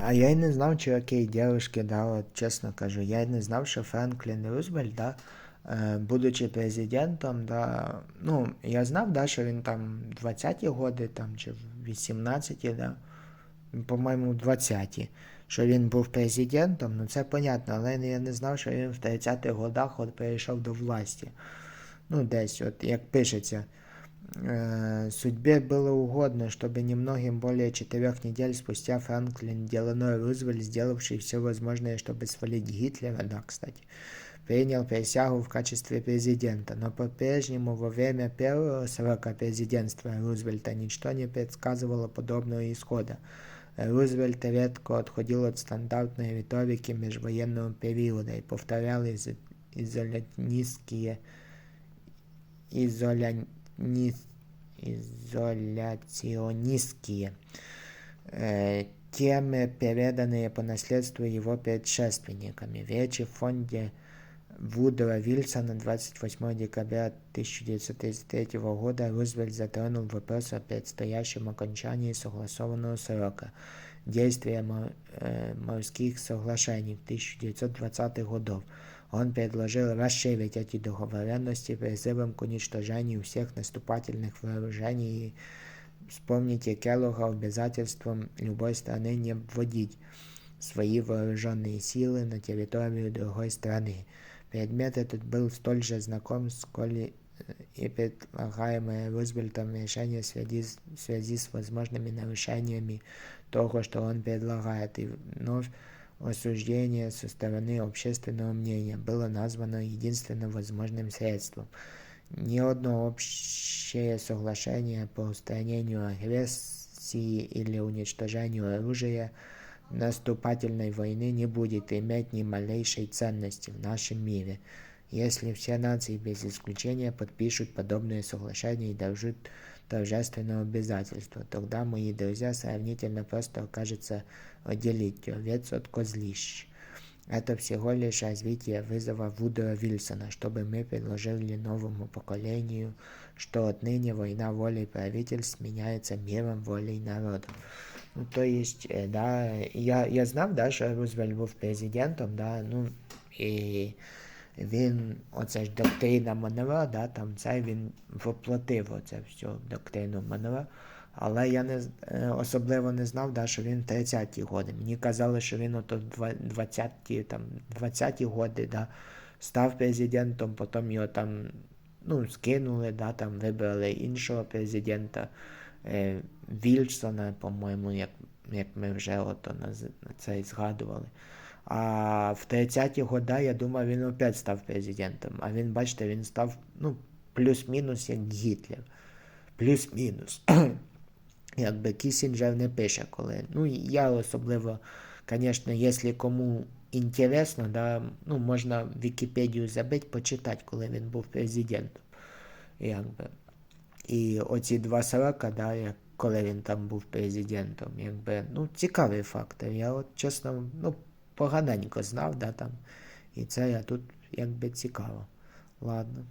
А я й не знав, чуваки і дівчатки, да, от чесно кажу, я й не знав, що Франклін Рузвельт, да, е, будучи президентом, да, ну, я знав, да, що він там 20-ті годи, там, чи 18-ті, да, по-моєму, 20-ті, що він був президентом, ну це понятно, але я не знав, що він в 30-х годах от перейшов до власті. Ну, десь, от, як пишеться. Судьбе было угодно, чтобы немногим более четырех недель спустя Франклин Делано Рузвельт, сделавший все возможное, чтобы свалить Гитлера, да, кстати, принял присягу в качестве президента, но по-прежнему во время первого срока президентства Рузвельта ничто не предсказывало подобного исхода. Рузвельт редко отходил от стандартной риторики межвоенного периода и повторял из изолянистские изоляни- изоляционистские э, темы, переданные по наследству его предшественниками. В речи в фонде Вудро Вильсона 28 декабря 1933 года Рузвельт затронул вопрос о предстоящем окончании согласованного срока действия мор- э, морских соглашений 1920-х годов. Он предложил расширить эти договоренности призывом к уничтожению всех наступательных вооружений и вспомните Келлога обязательством любой страны не вводить свои вооруженные силы на территорию другой страны. Предмет этот был столь же знаком, сколь и и предлагаемое Рузвельтом решение в связи, с- в связи с возможными нарушениями того, что он предлагает, и вновь осуждение со стороны общественного мнения было названо единственно возможным средством. Ни одно общее соглашение по устранению агрессии или уничтожению оружия наступательной войны не будет иметь ни малейшей ценности в нашем мире, если все нации без исключения подпишут подобные соглашения и дождут торжественного обязательства. Тогда, мои друзья, сравнительно просто окажется отделить овец от козлищ. Это всего лишь развитие вызова Вудро Вильсона, чтобы мы предложили новому поколению, что отныне война волей правительств меняется миром волей народа. Ну, то есть, е, да, я, я знав, да, що Рузвельт був президентом, да, ну, і він, оце ж доктрина Монро, да, там це він воплотив оце всю доктрину Монро. Але я не е, особливо не знав, да, що він в 30-ті годи. Мені казали, що він ото в 20-ті, там, 20-ті годи, да, став президентом, потім його там, ну, скинули, да, там вибрали іншого президента, е, Вільсона, по-моєму, як, як ми вже ото це згадували. А в 30-ті годи, я думав, він опять став президентом. А він, бачите, він став, ну, плюс-мінус як Гітлер. Плюс-мінус. Якби Кісінджер не пише коли. Ну, я особливо, звісно, якщо кому інтересно, да, ну, можна Вікіпедію забити, почитати, коли він був президентом. Якби. І оці два срока, да, як, коли він там був президентом, якби, ну, цікавий фактор. Я от чесно, ну, поганенько знав, да, там. І це я тут якби цікаво. Ладно.